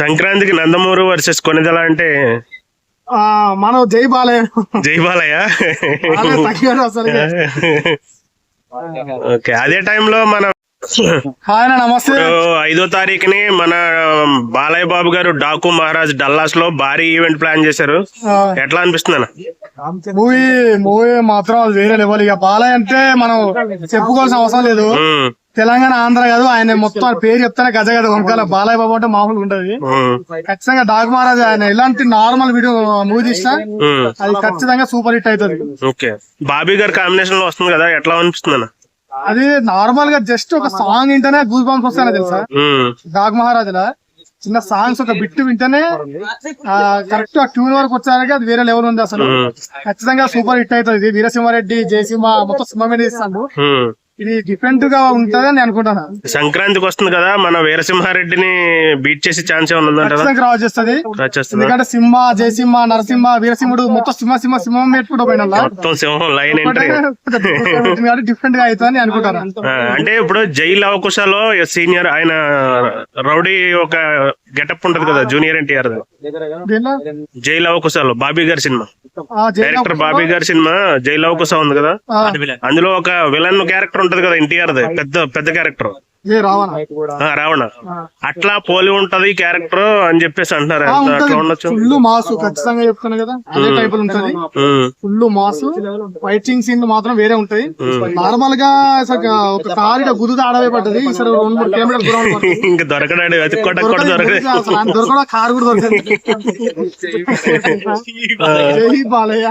సంక్రాంతికి నందమూరు వర్సెస్ కొనిదల అంటే? మనం జై బాలయ్య. జై బాలయ్య? ఓకే అదే టైంలో మన నమస్తే. ఐదో తారీఖుని మన బాలయ్య బాబు గారు డాకు మహారాజ్ డల్లాస్లో భారీ ఈవెంట్ ప్లాన్ చేశారు. ఎట్లా అనిపిస్తుంది మూవీ మూవీ మాత్రం వేరే లెవెల్. ఇక బాలయ్య అంటే మనం చెప్పుకోవాల్సిన అవసరం లేదు. తెలంగాణ ఆంధ్ర కాదు ఆయన మొత్తం పేరు చెప్తానే గజ గజ వనకాల బాలయ్య బాబు అంటే మామూలుగా ఉంటది ఉమ్, ఖచ్చితంగా డాక్ మహారాజ్ ఆయన ఎలాంటి నార్మల్ వీడియో మూవీ తీసినా. అది ఖచ్చితంగా సూపర్ హిట్ అవుతుంది. ఓకే. బాబీ గారి కాంబినేషన్లో వస్తుంది కదా ఎట్లా అనిపిస్తుంది అది నార్మల్గా జస్ట్ ఒక సాంగ్ వింటేనే గూస్ బంప్స్ వస్తాయని తెలుసా? డాగ్ మహారాజులా. చిన్న సాంగ్స్ ఒక బిట్ వింటేనే కరెక్ట్ ఆ ట్యూన్ వరకు వచ్చారకి అది వేరే లెవెల్ ఉంది అసలు. ఖచ్చితంగా సూపర్ హిట్ అవుతుంది. వీరసింహారెడ్డి జయసింహ మొత్తం సింహ మీద ఇస్తాడు ఉమ్. ఇది డిఫరెంట్గా ఉంటది అని అనుకుంటున్నా. సంక్రాంతికి వస్తుంది కదా మన వీరసింహారెడ్డిని బీట్ చేసే ఛాన్స్ ఖచ్చితంగా రావచ్చు వచ్చేస్తుందా ఎందుకంటే సింహ జయసింహ నరసింహ వీరసింహుడు మొత్తం సింహ సింహ సింహం పెట్టుకుంటూ పోయిన మొత్తం సింహం లైన్ డిఫరెంట్ గా అవుతుంది అని అనుకుంటాను అంటే ఇప్పుడు జైలు అవకుశలో సీనియర్ ఆయన రౌడీ ఒక గెటప్ ఉంటది కదా జూనియర్ ఎన్టీఆర్ జైలు అవకుశలో బాబీ గారి సినిమా. డైరెక్టర్ బాబీ గారి సినిమా జైలు అవకుశ ఉంది కదా? అందులో ఒక విలన్ క్యారెక్టర్ ఉంటది కదా ఎన్టీఆర్ పెద్ద పెద్ద క్యారెక్టర్. రావణ. రావణ. అట్లా పోలి ఉంటది క్యారెక్టర్ అని చెప్పేసి అంటున్నారు. ఉంటది. ఫుల్ మాసు ఖచ్చితంగా చెప్తాను కదా. అదే టైప్ ఉంటది. Full mass. ఫైటింగ్ సీన్ మాత్రం వేరే ఉంటాయి. ఉమ్. నార్మల్గా అసలు ఒక కారు గుద్దుతా ఆడవే పడ్డది. రెండు మూడు కిలోమీటర్ దూరం. ఇంకా దొరకడాడు. దొరకడం కారు కూడా దొరకదు బాలయ్య.